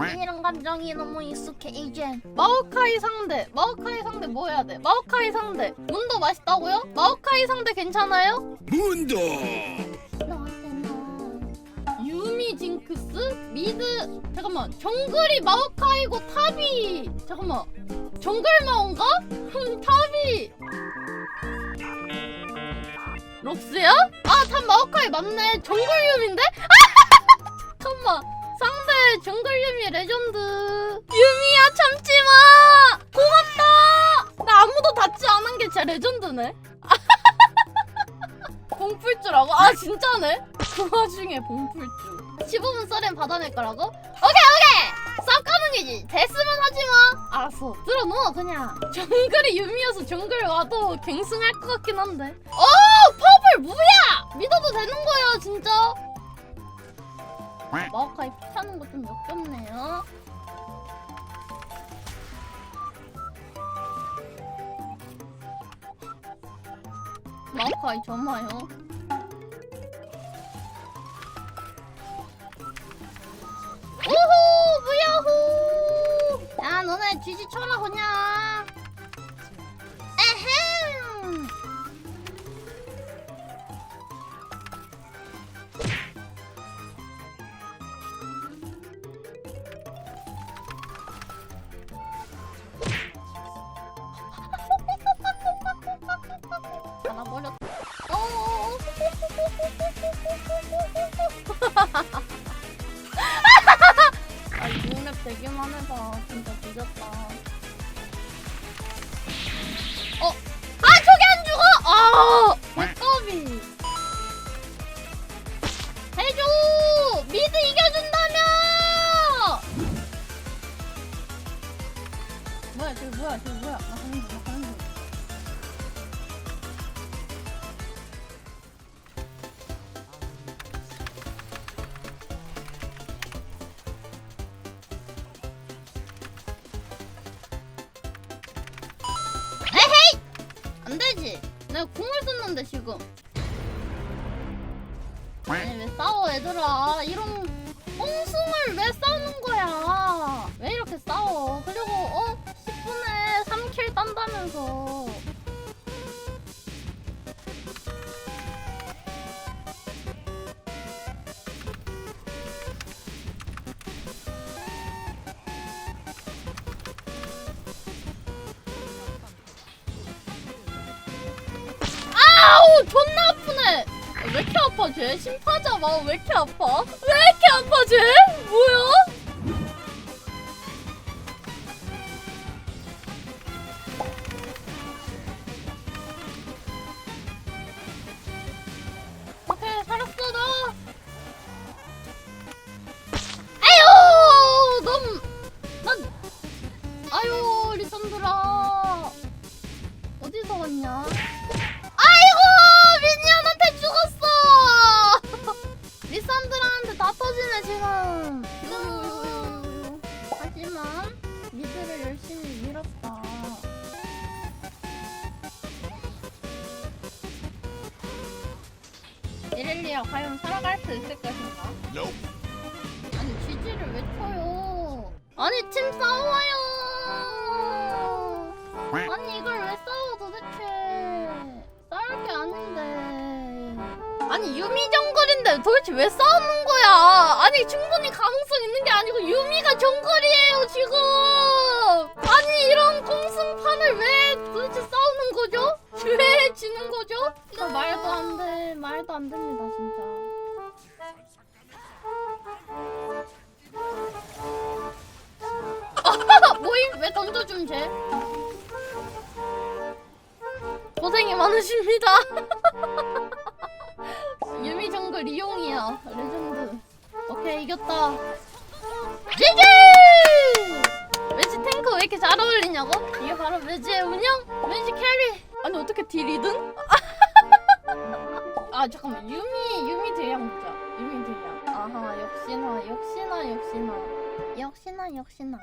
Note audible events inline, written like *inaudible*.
감정이 너무 익숙해 이젠 마오카이 상대 마오카이 상대 뭐 해야 돼? 마오카이 상대 문도 맛있다고요? 마오카이 상대 괜찮아요? 문도 너한테는 유미 징크스 미드 잠깐만 정글이 마오카이고 탑이 잠깐만 정글 마온가? 흠 탑이 록스야? 아탑 마오카이 맞네 정글 유미인데? *laughs* 잠깐만 상대 정글 유미 레전드 유미야 참지마 고맙다 나 아무도 닿지 않은 게 진짜 레전드네 *laughs* 봉풀주라고? 아 진짜네? 그 와중에 봉풀주 15분 썰엔 받아낼 거라고? 오케이 오케이! 쌉 가는 게지 됐으면 하지마 알았어 들어놓아 그냥 정글이 유미여서 정글 와도 갱승할 것 같긴 한데 어! 퍼블 뭐야! 믿어도 되는 거예요 진짜 마오카이 피하는 거 좀 역겹네요. 마오카이 점화요. 우후! 무야호! 야 너네 쥐지 쳐라 그냥 되기만 해봐. 진짜 늦었다. 어? 아, 저게 안 죽어! 아! 백업이. 해줘! 미드 이겨준다며! 뭐야, 저기 뭐야, 저기 뭐야. 나 가는 중, 나 가는 중. 내가 공을 썼는데 지금. 아니 왜 싸워 얘들아? 이런 뽕숭을 왜 싸우는 거야? 왜 이렇게 싸워? 그리고 존나 아프네. 왜 이렇게 아파 쟤? 심파자 마왜 이렇게 아파? 왜 이렇게 아파 쟤? 뭐야? 아유 리선드라 어디서 왔냐? 이렐리아 과연 살아갈 수 있을 것인가? Nope. 아니 GG를 왜 쳐요 아니 팀 싸워요 아니 이걸 왜 싸워 도대체 싸울 게 아닌데 아니 유미 정글인데 도대체 왜 싸우는 거야 아니 충분히 가능성 있는 게 아니고 유미가 정글이에요 지금 아니 이런 공승판을 왜 도대체 싸우는 거죠? *laughs* 왜 지는 거죠? 아, 말도 안돼 말도 안 됩니다 진짜 *laughs* 모임 왜 던져줌 쟤? 고생이 많으십니다. *laughs* 유미 정글 이용이야 레전드. 오케이 이겼다. 지지! 왠지 탱크 왜 이렇게 잘 어울리냐고? 이게 바로 매지의 운영? 왠지 캐리. 아니 어떻게 딜이든? *laughs* 아 잠깐만 유미 유미 딜량 보자. 유미 딜량. 아하 역시나 역시나 역시나 역시나 역시나.